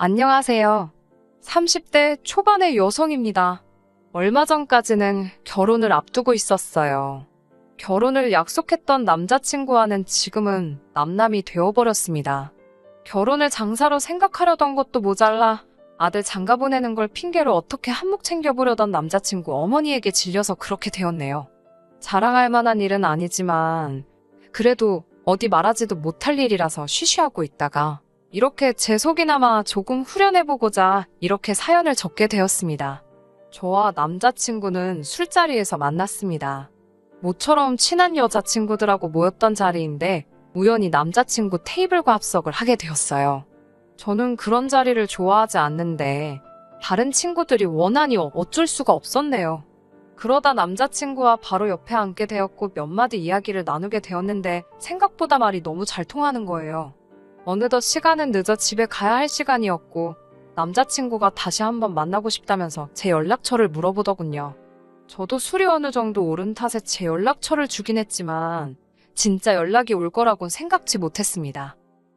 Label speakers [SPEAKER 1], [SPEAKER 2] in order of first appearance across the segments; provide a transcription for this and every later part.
[SPEAKER 1] 안녕하세요. 30대 초반의 여성입니다. 얼마 전까지는 결혼을 앞두고 있었어요. 결혼을 약속했던 남자친구와는 지금은 남남이 되어버렸습니다. 결혼을 장사로 생각하려던 것도 모자라 아들 장가 보내는 걸 핑계로 어떻게 한몫 챙겨보려던 남자친구 어머니에게 질려서 그렇게 되었네요. 자랑할 만한 일은 아니지만 그래도 어디 말하지도 못할 일이라서 쉬쉬하고 있다가 이렇게 제 속이나마 조금 후련해보고자 이렇게 사연을 적게 되었습니다. 저와 남자친구는 술자리에서 만났습니다. 모처럼 친한 여자친구들하고 모였던 자리인데 우연히 남자친구 테이블과 합석을 하게 되었어요. 저는 그런 자리를 좋아하지 않는데 다른 친구들이 원하니 어쩔 수가 없었네요. 그러다 남자친구와 바로 옆에 앉게 되었고 몇 마디 이야기를 나누게 되었는데 생각보다 말이 너무 잘 통하는 거예요. 어느덧 시간은 늦어 집에 가야 할 시간이었고 남자친구가 다시 한번 만나고 싶다면서 제 연락처를 물어보더군요. 저도 술이 어느 정도 오른 탓에 제 연락처를 주긴 했지만 진짜 연락이 올 거라곤 생각지 못했습니다.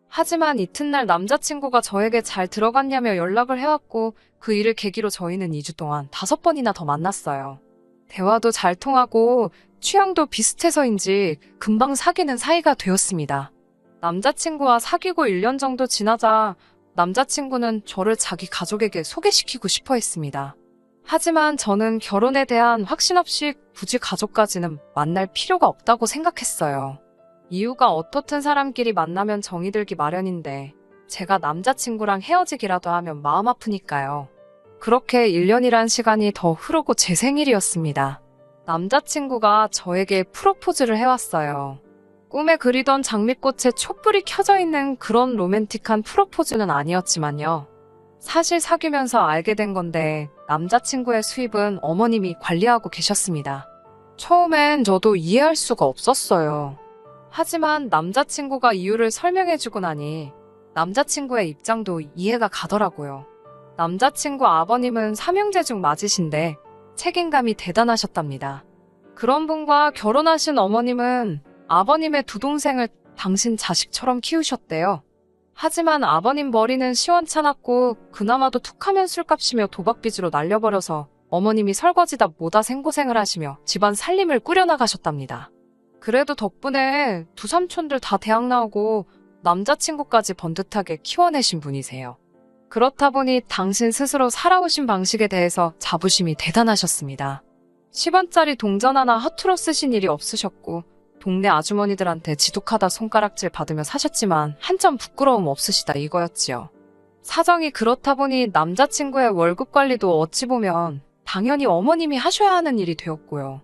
[SPEAKER 1] 하지만 이튿날 남자친구가 저에게 잘 들어갔냐며 연락을 해왔고 그 일을 계기로 저희는 2주 동안 다섯 번이나 더 만났어요. 대화도 잘 통하고 취향도 비슷해서인지 금방 사귀는 사이가 되었습니다. 남자친구와 사귀고 1년 정도 지나자 남자친구는 저를 자기 가족에게 소개시키고 싶어 했습니다. 하지만 저는 결혼에 대한 확신 없이 굳이 가족까지는 만날 필요가 없다고 생각했어요. 이유가 어떻든 사람끼리 만나면 정이 들기 마련인데 제가 남자친구랑 헤어지기라도 하면 마음 아프니까요. 그렇게 1년이란 시간이 더 흐르고 제 생일이었습니다. 남자친구가 저에게 프로포즈를 해왔어요. 꿈에 그리던 장미꽃에 촛불이 켜져 있는 그런 로맨틱한 프로포즈는 아니었지만요. 사실 사귀면서 알게 된 건데 남자친구의 수입은 어머님이 관리하고 계셨습니다. 처음엔 저도 이해할 수가 없었어요. 하지만 남자친구가 이유를 설명해주고 나니 남자친구의 입장도 이해가 가더라고요. 남자친구 아버님은 삼형제 중 맞으신데 책임감이 대단하셨답니다. 그런 분과 결혼하신 어머님은 아버님의 두 동생을 당신 자식처럼 키우셨대요. 하지만 아버님 머리는 시원찮았고 그나마도 툭하면 술값이며 도박빚으로 날려버려서 어머님이 설거지다 뭐다 생고생을 하시며 집안 살림을 꾸려나가셨답니다. 그래도 덕분에 두 삼촌들 다 대학 나오고 남자친구까지 번듯하게 키워내신 분이세요. 그렇다 보니 당신 스스로 살아오신 방식에 대해서 자부심이 대단하셨습니다. 10원짜리 동전 하나 허투루 쓰신 일이 없으셨고 동네 아주머니들한테 지독하다 손가락질 받으며 사셨지만 한점 부끄러움 없으시다 이거였지요. 사정이 그렇다 보니 남자친구의 월급 관리도 어찌 보면 당연히 어머님이 하셔야 하는 일이 되었고요.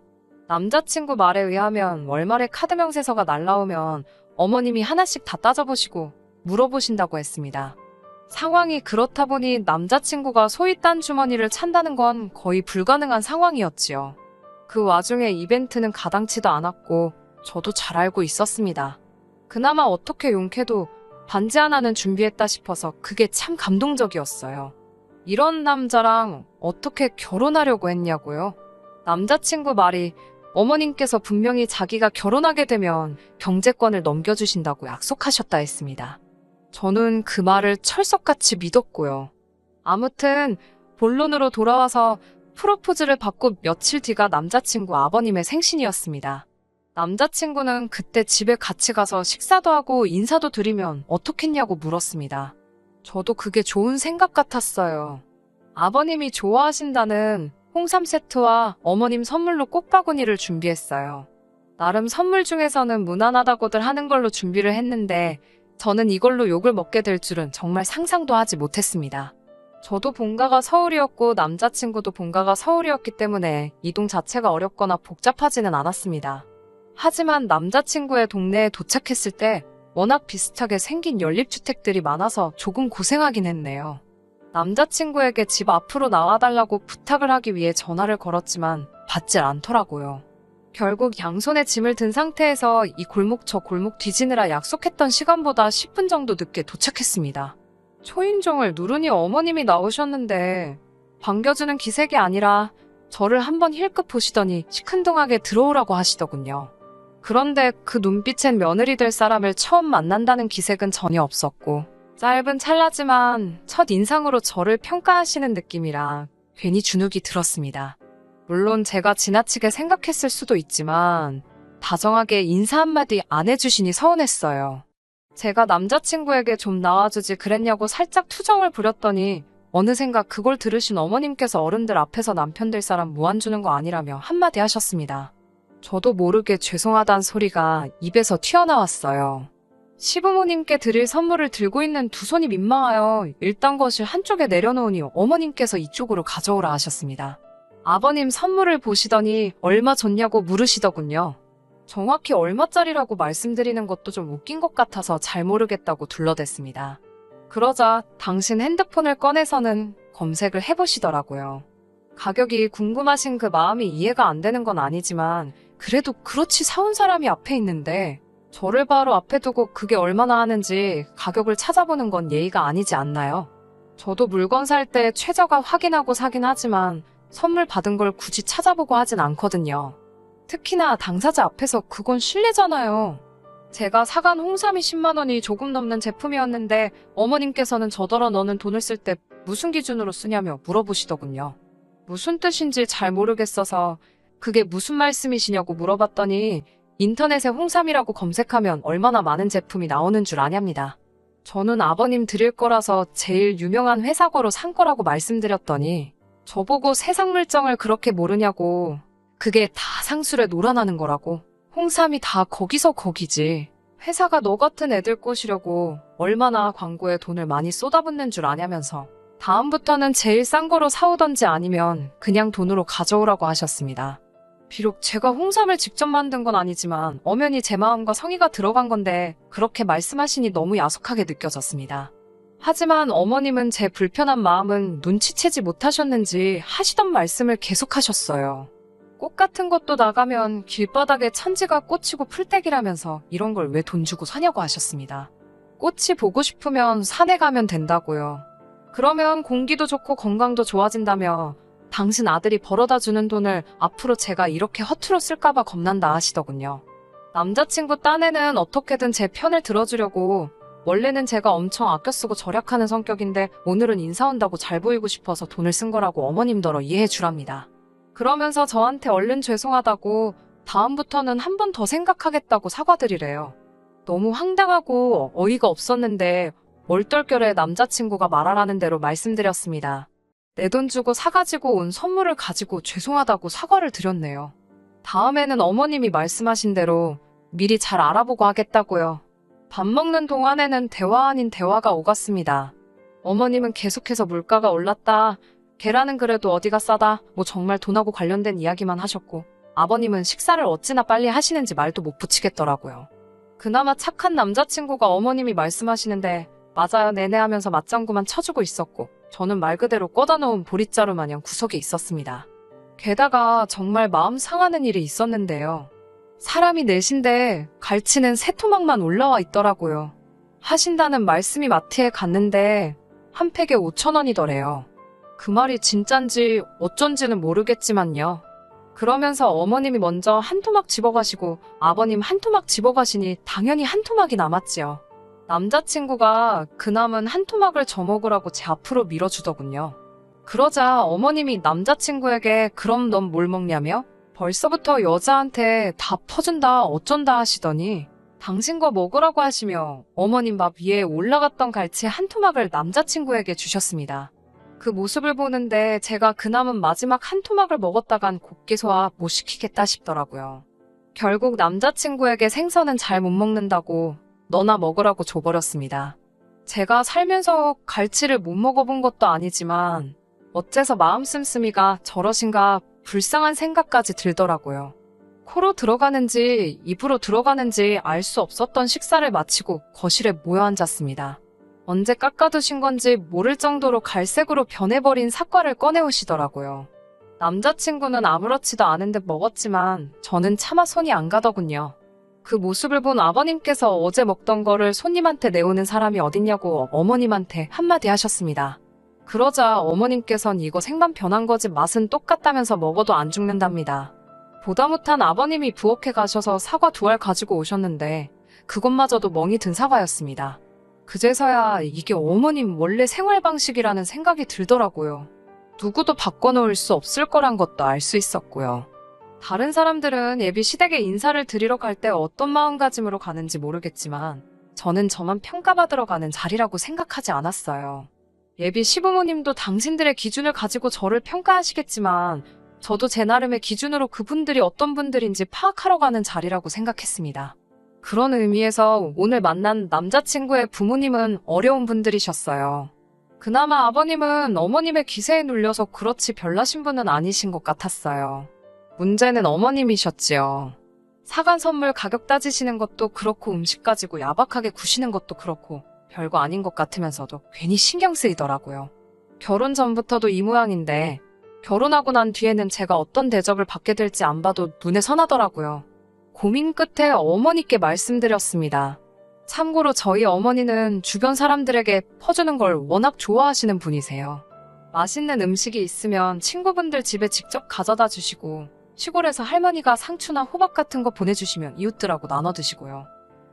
[SPEAKER 1] 남자친구 말에 의하면 월말에 카드 명세서가 날라오면 어머님이 하나씩 다 따져보시고 물어보신다고 했습니다. 상황이 그렇다 보니 남자친구가 소위 딴 주머니를 찬다는 건 거의 불가능한 상황이었지요. 그 와중에 이벤트는 가당치도 않았고 저도 잘 알고 있었습니다. 그나마 어떻게 용케도 반지 하나는 준비했다 싶어서 그게 참 감동적이었어요. 이런 남자랑 어떻게 결혼하려고 했냐고요? 남자친구 말이 어머님께서 분명히 자기가 결혼하게 되면 경제권을 넘겨주신다고 약속하셨다 했습니다. 저는 그 말을 철석같이 믿었고요. 아무튼 본론으로 돌아와서 프로포즈를 받고 며칠 뒤가 남자친구 아버님의 생신이었습니다. 남자친구는 그때 집에 같이 가서 식사도 하고 인사도 드리면 어떻겠냐고 물었습니다. 저도 그게 좋은 생각 같았어요. 아버님이 좋아하신다는 홍삼 세트와 어머님 선물로 꽃바구니를 준비했어요. 나름 선물 중에서는 무난하다고들 하는 걸로 준비를 했는데 저는 이걸로 욕을 먹게 될 줄은 정말 상상도 하지 못했습니다. 저도 본가가 서울이었고 남자친구도 본가가 서울이었기 때문에 이동 자체가 어렵거나 복잡하지는 않았습니다. 하지만 남자친구의 동네에 도착했을 때 워낙 비슷하게 생긴 연립주택들이 많아서 조금 고생하긴 했네요. 남자친구에게 집 앞으로 나와달라고 부탁을 하기 위해 전화를 걸었지만 받질 않더라고요. 결국 양손에 짐을 든 상태에서 이 골목 저 골목 뒤지느라 약속했던 시간보다 10분 정도 늦게 도착했습니다. 초인종을 누르니 어머님이 나오셨는데 반겨주는 기색이 아니라 저를 한번 힐끗 보시더니 시큰둥하게 들어오라고 하시더군요. 그런데 그 눈빛엔 며느리 될 사람을 처음 만난다는 기색은 전혀 없었고 짧은 찰나지만 첫 인상으로 저를 평가하시는 느낌이라 괜히 주눅이 들었습니다. 물론 제가 지나치게 생각했을 수도 있지만 다정하게 인사 한마디 안 해주시니 서운했어요. 제가 남자친구에게 좀 나와주지 그랬냐고 살짝 투정을 부렸더니 어느샌가 그걸 들으신 어머님께서 어른들 앞에서 남편 될 사람 무안 주는 거 아니라며 한마디 하셨습니다. 저도 모르게 죄송하단 소리가 입에서 튀어나왔어요. 시부모님께 드릴 선물을 들고 있는 두 손이 민망하여 일단 것을 한쪽에 내려놓으니 어머님께서 이쪽으로 가져오라 하셨습니다. 아버님 선물을 보시더니 얼마 줬냐고 물으시더군요. 정확히 얼마짜리라고 말씀드리는 것도 좀 웃긴 것 같아서 잘 모르겠다고 둘러댔습니다. 그러자 당신 핸드폰을 꺼내서는 검색을 해보시더라고요. 가격이 궁금하신 그 마음이 이해가 안 되는 건 아니지만 그래도 그렇지 사온 사람이 앞에 있는데 저를 바로 앞에 두고 그게 얼마나 하는지 가격을 찾아보는 건 예의가 아니지 않나요? 저도 물건 살 때 최저가 확인하고 사긴 하지만 선물 받은 걸 굳이 찾아보고 하진 않거든요. 특히나 당사자 앞에서 그건 실례잖아요. 제가 사간 홍삼이 10만 원이 조금 넘는 제품이었는데 어머님께서는 저더러 너는 돈을 쓸 때 무슨 기준으로 쓰냐며 물어보시더군요. 무슨 뜻인지 잘 모르겠어서 그게 무슨 말씀이시냐고 물어봤더니 인터넷에 홍삼이라고 검색하면 얼마나 많은 제품이 나오는 줄 아냐입니다. 저는 아버님 드릴 거라서 제일 유명한 회사 거로 산 거라고 말씀드렸더니 저보고 세상 물정을 그렇게 모르냐고 그게 다 상술에 놀아나는 거라고 홍삼이 다 거기서 거기지 회사가 너 같은 애들 꼬시려고 얼마나 광고에 돈을 많이 쏟아붓는 줄 아냐면서 다음부터는 제일 싼 거로 사오던지 아니면 그냥 돈으로 가져오라고 하셨습니다. 비록 제가 홍삼을 직접 만든 건 아니지만 엄연히 제 마음과 성의가 들어간 건데 그렇게 말씀하시니 너무 야속하게 느껴졌습니다. 하지만 어머님은 제 불편한 마음은 눈치채지 못하셨는지 하시던 말씀을 계속하셨어요. 꽃 같은 것도 나가면 길바닥에 천지가 꽂히고 풀떼기라면서 이런 걸 왜 돈 주고 사냐고 하셨습니다. 꽃이 보고 싶으면 산에 가면 된다고요. 그러면 공기도 좋고 건강도 좋아진다며 당신 아들이 벌어다 주는 돈을 앞으로 제가 이렇게 허투루 쓸까봐 겁난다 하시더군요. 남자친구 딴에는 어떻게든 제 편을 들어주려고 원래는 제가 엄청 아껴 쓰고 절약하는 성격인데 오늘은 인사 온다고 잘 보이고 싶어서 돈을 쓴 거라고 어머님더러 이해해 주랍니다. 그러면서 저한테 얼른 죄송하다고 다음부터는 한 번 더 생각하겠다고 사과드리래요. 너무 황당하고 어이가 없었는데 얼떨결에 남자친구가 말하라는 대로 말씀드렸습니다. 내 돈 주고 사가지고 온 선물을 가지고 죄송하다고 사과를 드렸네요. 다음에는 어머님이 말씀하신 대로 미리 잘 알아보고 하겠다고요. 밥 먹는 동안에는 대화 아닌 대화가 오갔습니다. 어머님은 계속해서 물가가 올랐다. 계란은 그래도 어디가 싸다. 뭐 정말 돈하고 관련된 이야기만 하셨고 아버님은 식사를 어찌나 빨리 하시는지 말도 못 붙이겠더라고요. 그나마 착한 남자친구가 어머님이 말씀하시는데 맞아요 내내 하면서 맞장구만 쳐주고 있었고 저는 말 그대로 꺼다 놓은 보릿자루 마냥 구석에 있었습니다. 게다가 정말 마음 상하는 일이 있었는데요. 사람이 넷인데 갈치는 세 토막만 올라와 있더라고요. 하신다는 말씀이 마트에 갔는데 한 팩에 5천 원이더래요. 그 말이 진짠지 어쩐지는 모르겠지만요. 그러면서 어머님이 먼저 한 토막 집어가시고 아버님 한 토막 집어가시니 당연히 한 토막이 남았지요. 남자친구가 그 남은 한 토막을 저 먹으라고 제 앞으로 밀어주더군요. 그러자 어머님이 남자친구에게 그럼 넌 뭘 먹냐며 벌써부터 여자한테 다 퍼준다 어쩐다 하시더니 당신 거 먹으라고 하시며 어머님 밥 위에 올라갔던 갈치 한 토막을 남자친구에게 주셨습니다. 그 모습을 보는데 제가 그 남은 마지막 한 토막을 먹었다간 곱게 소화 못 시키겠다 싶더라고요. 결국 남자친구에게 생선은 잘 못 먹는다고 너나 먹으라고 줘버렸습니다. 제가 살면서 갈치를 못 먹어본 것도 아니지만 어째서 마음 씀씀이가 저러신가 불쌍한 생각까지 들더라고요. 코로 들어가는지 입으로 들어가는지 알 수 없었던 식사를 마치고 거실에 모여 앉았습니다. 언제 깎아두신 건지 모를 정도로 갈색으로 변해버린 사과를 꺼내오시더라고요. 남자친구는 아무렇지도 않은 듯 먹었지만 저는 차마 손이 안 가더군요. 그 모습을 본 아버님께서 어제 먹던 거를 손님한테 내오는 사람이 어딨냐고 어머님한테 한마디 하셨습니다. 그러자 어머님께선 이거 생반 변한 거지 맛은 똑같다면서 먹어도 안 죽는답니다. 보다 못한 아버님이 부엌에 가셔서 사과 두 알 가지고 오셨는데 그것마저도 멍이 든 사과였습니다. 그제서야 이게 어머님 원래 생활 방식이라는 생각이 들더라고요. 누구도 바꿔놓을 수 없을 거란 것도 알 수 있었고요. 다른 사람들은 예비 시댁에 인사를 드리러 갈 때 어떤 마음가짐으로 가는지 모르겠지만 저는 저만 평가받으러 가는 자리라고 생각하지 않았어요. 예비 시부모님도 당신들의 기준을 가지고 저를 평가하시겠지만 저도 제 나름의 기준으로 그분들이 어떤 분들인지 파악하러 가는 자리라고 생각했습니다. 그런 의미에서 오늘 만난 남자친구의 부모님은 어려운 분들이셨어요. 그나마 아버님은 어머님의 기세에 눌려서 그렇지 별나신 분은 아니신 것 같았어요. 문제는 어머님이셨지요. 사간 선물 가격 따지시는 것도 그렇고 음식 가지고 야박하게 구시는 것도 그렇고 별거 아닌 것 같으면서도 괜히 신경 쓰이더라고요. 결혼 전부터도 이 모양인데 결혼하고 난 뒤에는 제가 어떤 대접을 받게 될지 안 봐도 눈에 선하더라고요. 고민 끝에 어머니께 말씀드렸습니다. 참고로 저희 어머니는 주변 사람들에게 퍼주는 걸 워낙 좋아하시는 분이세요. 맛있는 음식이 있으면 친구분들 집에 직접 가져다 주시고 시골에서 할머니가 상추나 호박 같은 거 보내주시면 이웃들하고 나눠 드시고요.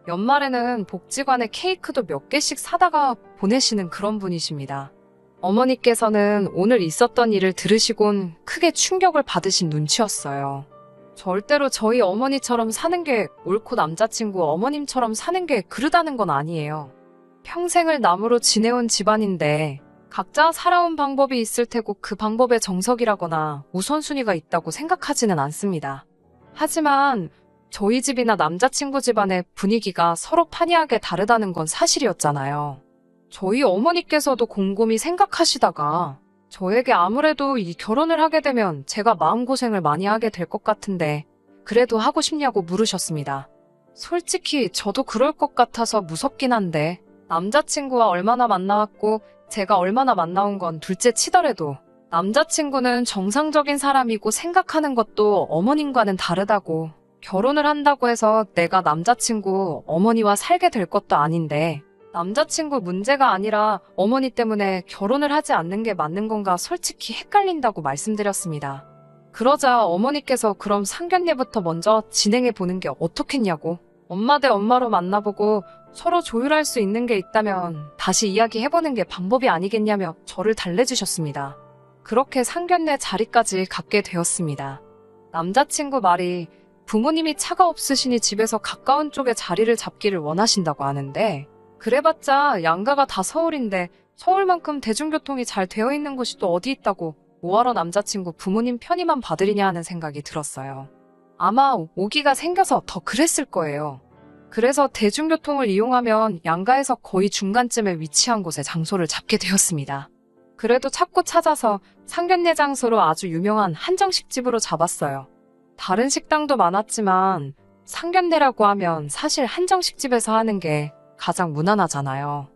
[SPEAKER 1] 연말에는 복지관에 케이크도 몇 개씩 사다가 보내시는 그런 분이십니다. 어머니께서는 오늘 있었던 일을 들으시곤 크게 충격을 받으신 눈치였어요. 절대로 저희 어머니처럼 사는 게 옳고 남자친구 어머님처럼 사는 게 그르다는 건 아니에요. 평생을 남으로 지내온 집안인데 각자 살아온 방법이 있을 테고 그 방법에 정석이라거나 우선순위가 있다고 생각하지는 않습니다. 하지만 저희 집이나 남자친구 집안의 분위기가 서로 판이하게 다르다는 건 사실이었잖아요. 저희 어머니께서도 곰곰이 생각하시다가 저에게 아무래도 이 결혼을 하게 되면 제가 마음고생을 많이 하게 될 것 같은데 그래도 하고 싶냐고 물으셨습니다. 솔직히 저도 그럴 것 같아서 무섭긴 한데 남자친구와 얼마나 만나왔고 제가 얼마나 만나온 건 둘째 치더라도 남자친구는 정상적인 사람이고 생각하는 것도 어머님과는 다르다고 결혼을 한다고 해서 내가 남자친구 어머니와 살게 될 것도 아닌데 남자친구 문제가 아니라 어머니 때문에 결혼을 하지 않는 게 맞는 건가 솔직히 헷갈린다고 말씀드렸습니다. 그러자 어머니께서 그럼 상견례부터 먼저 진행해 보는 게 어떻겠냐고 엄마 대 엄마로 만나보고 서로 조율할 수 있는 게 있다면 다시 이야기해보는 게 방법이 아니겠냐며 저를 달래주셨습니다. 그렇게 상견례 자리까지 갖게 되었습니다. 남자친구 말이 부모님이 차가 없으시니 집에서 가까운 쪽에 자리를 잡기를 원하신다고 하는데 그래봤자 양가가 다 서울인데 서울만큼 대중교통이 잘 되어 있는 곳이 또 어디 있다고 뭐하러 남자친구 부모님 편의만 받으리냐 하는 생각이 들었어요. 아마 오기가 생겨서 더 그랬을 거예요. 그래서 대중교통을 이용하면 양가에서 거의 중간쯤에 위치한 곳에 장소를 잡게 되었습니다. 그래도 찾고 찾아서 상견례 장소로 아주 유명한 한정식집으로 잡았어요. 다른 식당도 많았지만 상견례라고 하면 사실 한정식집에서 하는 게 가장 무난하잖아요.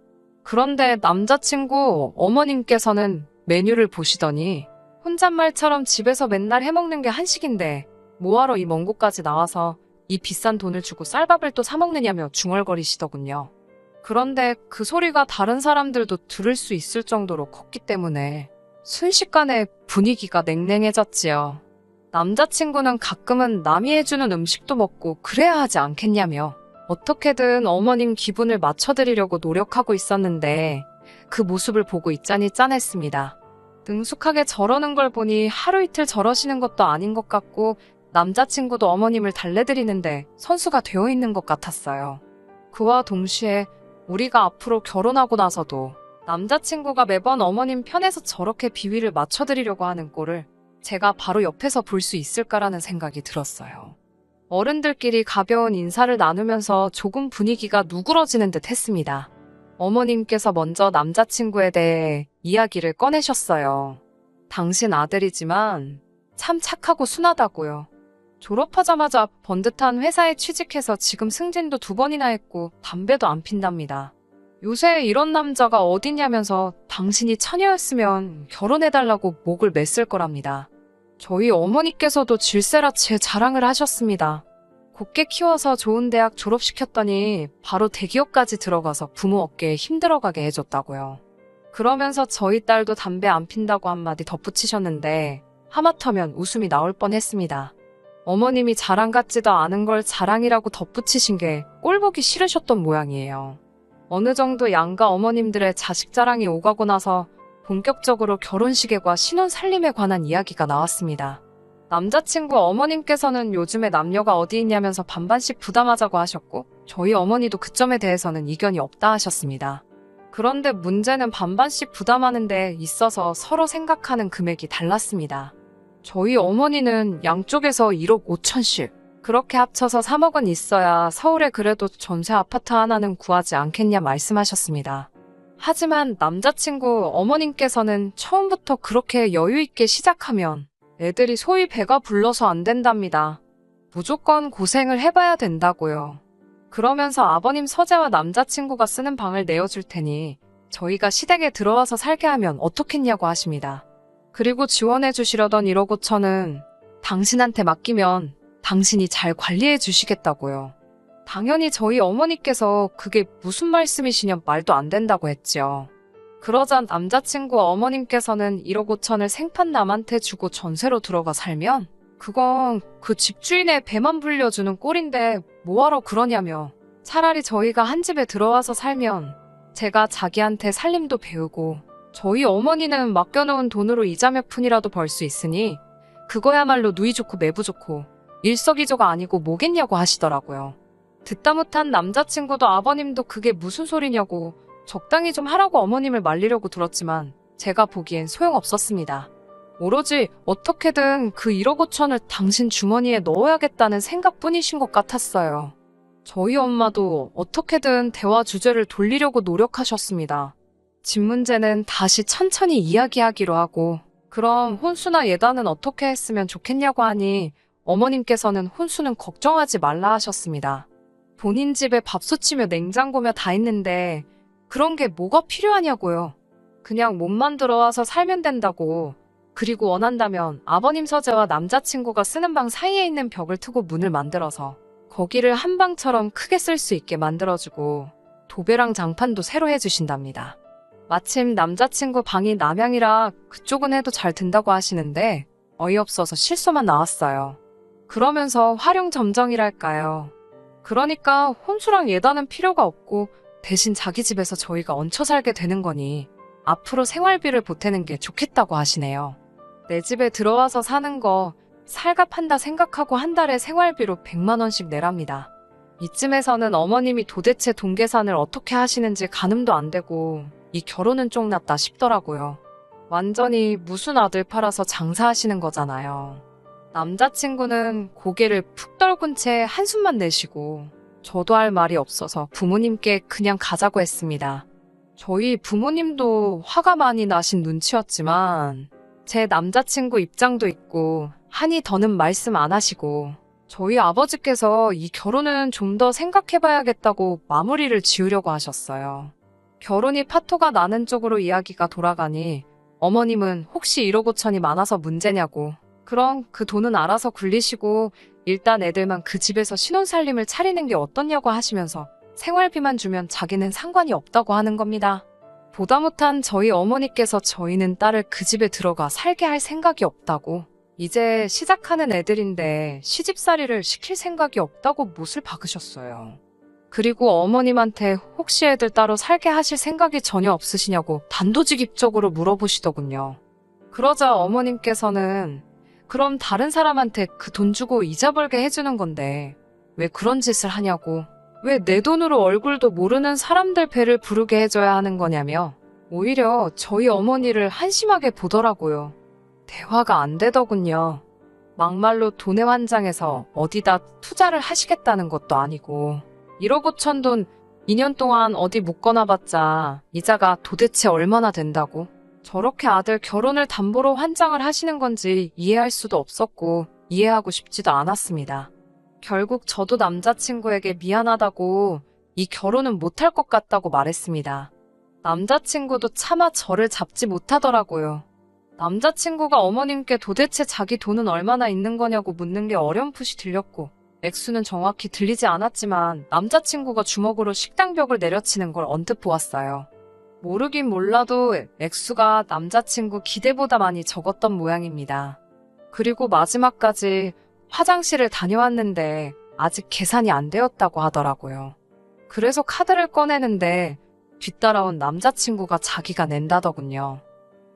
[SPEAKER 1] 그런데 남자친구 어머님께서는 메뉴를 보시더니 혼잣말처럼 집에서 맨날 해먹는 게 한식인데 뭐하러 이 먼 곳까지 나와서 이 비싼 돈을 주고 쌀밥을 또 사먹느냐며 중얼거리시더군요. 그런데 그 소리가 다른 사람들도 들을 수 있을 정도로 컸기 때문에 순식간에 분위기가 냉랭해졌지요. 남자친구는 가끔은 남이 해주는 음식도 먹고 그래야 하지 않겠냐며 어떻게든 어머님 기분을 맞춰드리려고 노력하고 있었는데 그 모습을 보고 있자니 짠했습니다. 능숙하게 저러는 걸 보니 하루 이틀 저러시는 것도 아닌 것 같고 남자친구도 어머님을 달래드리는데 선수가 되어 있는 것 같았어요. 그와 동시에 우리가 앞으로 결혼하고 나서도 남자친구가 매번 어머님 편에서 저렇게 비위를 맞춰드리려고 하는 꼴을 제가 바로 옆에서 볼 수 있을까라는 생각이 들었어요. 어른들끼리 가벼운 인사를 나누면서 조금 분위기가 누그러지는 듯 했습니다. 어머님께서 먼저 남자친구에 대해 이야기를 꺼내셨어요. 당신 아들이지만 참 착하고 순하다고요. 졸업하자마자 번듯한 회사에 취직해서 지금 승진도 두 번이나 했고 담배도 안 핀답니다. 요새 이런 남자가 어디냐면서 당신이 처녀였으면 결혼해달라고 목을 맸을 거랍니다. 저희 어머니께서도 질세라 제 자랑을 하셨습니다. 곱게 키워서 좋은 대학 졸업시켰더니 바로 대기업까지 들어가서 부모 어깨에 힘들어가게 해줬다고요. 그러면서 저희 딸도 담배 안 핀다고 한마디 덧붙이셨는데 하마터면 웃음이 나올 뻔했습니다. 어머님이 자랑 같지도 않은 걸 자랑이라고 덧붙이신 게 꼴보기 싫으셨던 모양이에요. 어느 정도 양가 어머님들의 자식 자랑이 오가고 나서 본격적으로 결혼식에과 신혼 살림에 관한 이야기가 나왔습니다. 남자친구 어머님께서는 요즘에 남녀가 어디 있냐면서 반반씩 부담하자고 하셨고, 저희 어머니도 그 점에 대해서는 이견이 없다 하셨습니다. 그런데 문제는 반반씩 부담하는 데 있어서 서로 생각하는 금액이 달랐습니다. 저희 어머니는 양쪽에서 1억 5천씩, 그렇게 합쳐서 3억은 있어야 서울에 그래도 전세 아파트 하나는 구하지 않겠냐 말씀하셨습니다. 하지만 남자친구 어머님께서는 처음부터 그렇게 여유있게 시작하면 애들이 소위 배가 불러서 안 된답니다. 무조건 고생을 해봐야 된다고요. 그러면서 아버님 서재와 남자친구가 쓰는 방을 내어줄 테니 저희가 시댁에 들어와서 살게 하면 어떻겠냐고 하십니다. 그리고 지원해 주시려던 1억 5천은 당신한테 맡기면 당신이 잘 관리해 주시겠다고요. 당연히 저희 어머니께서 그게 무슨 말씀이시냐 말도 안 된다고 했죠. 그러자 남자친구 어머님께서는 1억 5천을 생판 남한테 주고 전세로 들어가 살면 그건 그 집주인의 배만 불려주는 꼴인데 뭐하러 그러냐며 차라리 저희가 한 집에 들어와서 살면 제가 자기한테 살림도 배우고 저희 어머니는 맡겨놓은 돈으로 이자 몇 푼이라도 벌 수 있으니 그거야말로 누이 좋고 매부 좋고 일석이조가 아니고 뭐겠냐고 하시더라고요. 듣다 못한 남자친구도 아버님도 그게 무슨 소리냐고 적당히 좀 하라고 어머님을 말리려고 들었지만 제가 보기엔 소용없었습니다. 오로지 어떻게든 그 1억 5천을 당신 주머니에 넣어야겠다는 생각뿐이신 것 같았어요. 저희 엄마도 어떻게든 대화 주제를 돌리려고 노력하셨습니다. 집 문제는 다시 천천히 이야기하기로 하고 그럼 혼수나 예단은 어떻게 했으면 좋겠냐고 하니 어머님께서는 혼수는 걱정하지 말라 하셨습니다. 본인 집에 밥솥이며 냉장고며 다 있는데 그런 게 뭐가 필요하냐고요. 그냥 몸 만 들어 와서 살면 된다고. 그리고 원한다면 아버님 서재와 남자친구가 쓰는 방 사이에 있는 벽을 트고 문을 만들어서 거기를 한 방처럼 크게 쓸 수 있게 만들어주고 도배랑 장판도 새로 해주신답니다. 마침 남자친구 방이 남향이라 그쪽은 해도 잘 든다고 하시는데 어이없어서 실소만 나왔어요. 그러면서 활용 점정이랄까요. 그러니까 혼수랑 예단은 필요가 없고 대신 자기 집에서 저희가 얹혀 살게 되는 거니 앞으로 생활비를 보태는 게 좋겠다고 하시네요. 내 집에 들어와서 사는 거 살갑한다 생각하고 한 달에 생활비로 100만 원씩 내랍니다. 이쯤에서는 어머님이 도대체 돈 계산을 어떻게 하시는지 가늠도 안 되고 이 결혼은 쫑났다 싶더라고요. 완전히 무슨 아들 팔아서 장사하시는 거잖아요. 남자친구는 고개를 푹 떨군 채 한숨만 내쉬고 저도 할 말이 없어서 부모님께 그냥 가자고 했습니다. 저희 부모님도 화가 많이 나신 눈치였지만 제 남자친구 입장도 있고 하니 더는 말씀 안 하시고 저희 아버지께서 이 결혼은 좀 더 생각해봐야겠다고 마무리를 지으려고 하셨어요. 결혼이 파토가 나는 쪽으로 이야기가 돌아가니 어머님은 혹시 1억 5천이 많아서 문제냐고 그럼 그 돈은 알아서 굴리시고 일단 애들만 그 집에서 신혼살림을 차리는 게 어떻냐고 하시면서 생활비만 주면 자기는 상관이 없다고 하는 겁니다. 보다 못한 저희 어머니께서 저희는 딸을 그 집에 들어가 살게 할 생각이 없다고 이제 시작하는 애들인데 시집살이를 시킬 생각이 없다고 못을 박으셨어요. 그리고 어머님한테 혹시 애들 따로 살게 하실 생각이 전혀 없으시냐고 단도직입적으로 물어보시더군요. 그러자 어머님께서는 그럼 다른 사람한테 그 돈 주고 이자 벌게 해주는 건데 왜 그런 짓을 하냐고 왜 내 돈으로 얼굴도 모르는 사람들 배를 부르게 해줘야 하는 거냐며 오히려 저희 어머니를 한심하게 보더라고요. 대화가 안 되더군요. 막말로 돈의 환장해서 어디다 투자를 하시겠다는 것도 아니고 1억 5천 돈 2년 동안 어디 묶어놔봤자 이자가 도대체 얼마나 된다고 저렇게 아들 결혼을 담보로 환장을 하시는 건지 이해할 수도 없었고 이해하고 싶지도 않았습니다. 결국 저도 남자친구에게 미안하다고 이 결혼은 못할 것 같다고 말했습니다. 남자친구도 차마 저를 잡지 못하더라고요. 남자친구가 어머님께 도대체 자기 돈은 얼마나 있는 거냐고 묻는 게 어렴풋이 들렸고 액수는 정확히 들리지 않았지만 남자친구가 주먹으로 식당 벽을 내려치는 걸 언뜻 보았어요. 모르긴 몰라도 액수가 남자친구 기대보다 많이 적었던 모양입니다. 그리고 마지막까지 화장실을 다녀왔는데 아직 계산이 안 되었다고 하더라고요. 그래서 카드를 꺼내는데 뒤따라온 남자친구가 자기가 낸다더군요.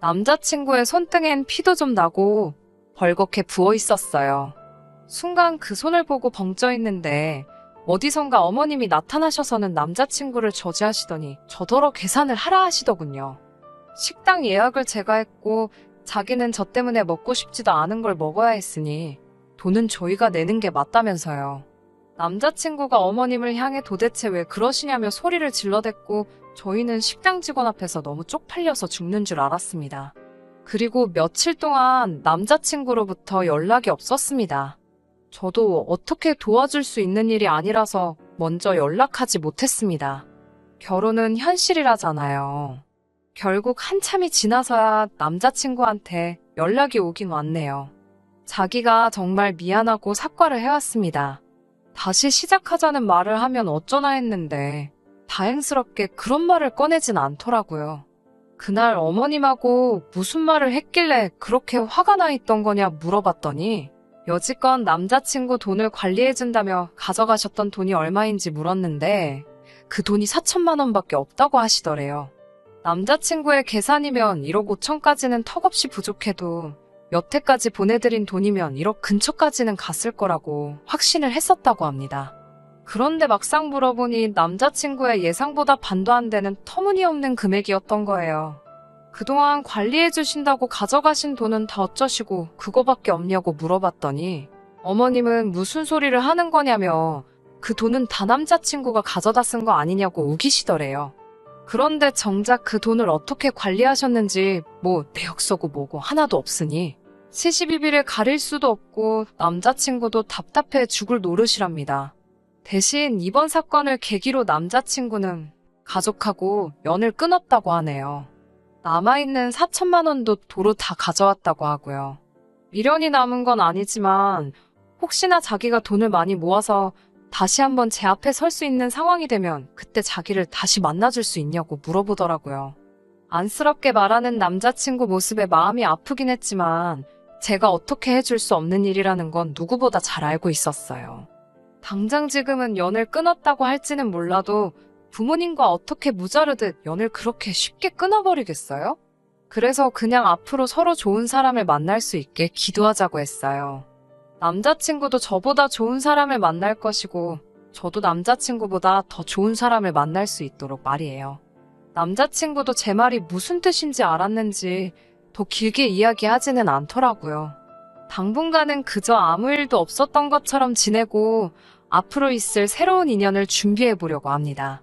[SPEAKER 1] 남자친구의 손등엔 피도 좀 나고 벌겋게 부어 있었어요. 순간 그 손을 보고 벙쪄 있는데 어디선가 어머님이 나타나셔서는 남자친구를 저지하시더니 저더러 계산을 하라 하시더군요. 식당 예약을 제가 했고 자기는 저 때문에 먹고 싶지도 않은 걸 먹어야 했으니 돈은 저희가 내는 게 맞다면서요. 남자친구가 어머님을 향해 도대체 왜 그러시냐며 소리를 질러댔고 저희는 식당 직원 앞에서 너무 쪽팔려서 죽는 줄 알았습니다. 그리고 며칠 동안 남자친구로부터 연락이 없었습니다. 저도 어떻게 도와줄 수 있는 일이 아니라서 먼저 연락하지 못했습니다. 결혼은 현실이라잖아요. 결국 한참이 지나서야 남자친구한테 연락이 오긴 왔네요. 자기가 정말 미안하고 사과를 해왔습니다. 다시 시작하자는 말을 하면 어쩌나 했는데 다행스럽게 그런 말을 꺼내진 않더라고요. 그날 어머님하고 무슨 말을 했길래 그렇게 화가 나 있던 거냐 물어봤더니 여지껏 남자친구 돈을 관리해준다며 가져가셨던 돈이 얼마인지 물었는데 그 돈이 4천만 원밖에 없다고 하시더래요. 남자친구의 계산이면 1억 5천까지는 턱없이 부족해도 여태까지 보내드린 돈이면 1억 근처까지는 갔을 거라고 확신을 했었다고 합니다. 그런데 막상 물어보니 남자친구의 예상보다 반도 안 되는 터무니없는 금액이었던 거예요. 그동안 관리해주신다고 가져가신 돈은 다 어쩌시고 그거밖에 없냐고 물어봤더니 어머님은 무슨 소리를 하는 거냐며 그 돈은 다 남자친구가 가져다 쓴 거 아니냐고 우기시더래요. 그런데 정작 그 돈을 어떻게 관리하셨는지 뭐 내역서고 뭐고 하나도 없으니 시시비비를 가릴 수도 없고 남자친구도 답답해 죽을 노릇이랍니다. 대신 이번 사건을 계기로 남자친구는 가족하고 연을 끊었다고 하네요. 남아있는 4천만 원도 도로 다 가져왔다고 하고요. 미련이 남은 건 아니지만 혹시나 자기가 돈을 많이 모아서 다시 한번 제 앞에 설 수 있는 상황이 되면 그때 자기를 다시 만나줄 수 있냐고 물어보더라고요. 안쓰럽게 말하는 남자친구 모습에 마음이 아프긴 했지만 제가 어떻게 해줄 수 없는 일이라는 건 누구보다 잘 알고 있었어요. 당장 지금은 연을 끊었다고 할지는 몰라도 부모님과 어떻게 무자르듯 연을 그렇게 쉽게 끊어버리겠어요? 그래서 그냥 앞으로 서로 좋은 사람을 만날 수 있게 기도하자고 했어요. 남자친구도 저보다 좋은 사람을 만날 것이고, 저도 남자친구보다 더 좋은 사람을 만날 수 있도록 말이에요. 남자친구도 제 말이 무슨 뜻인지 알았는지 더 길게 이야기하지는 않더라고요. 당분간은 그저 아무 일도 없었던 것처럼 지내고 앞으로 있을 새로운 인연을 준비해 보려고 합니다.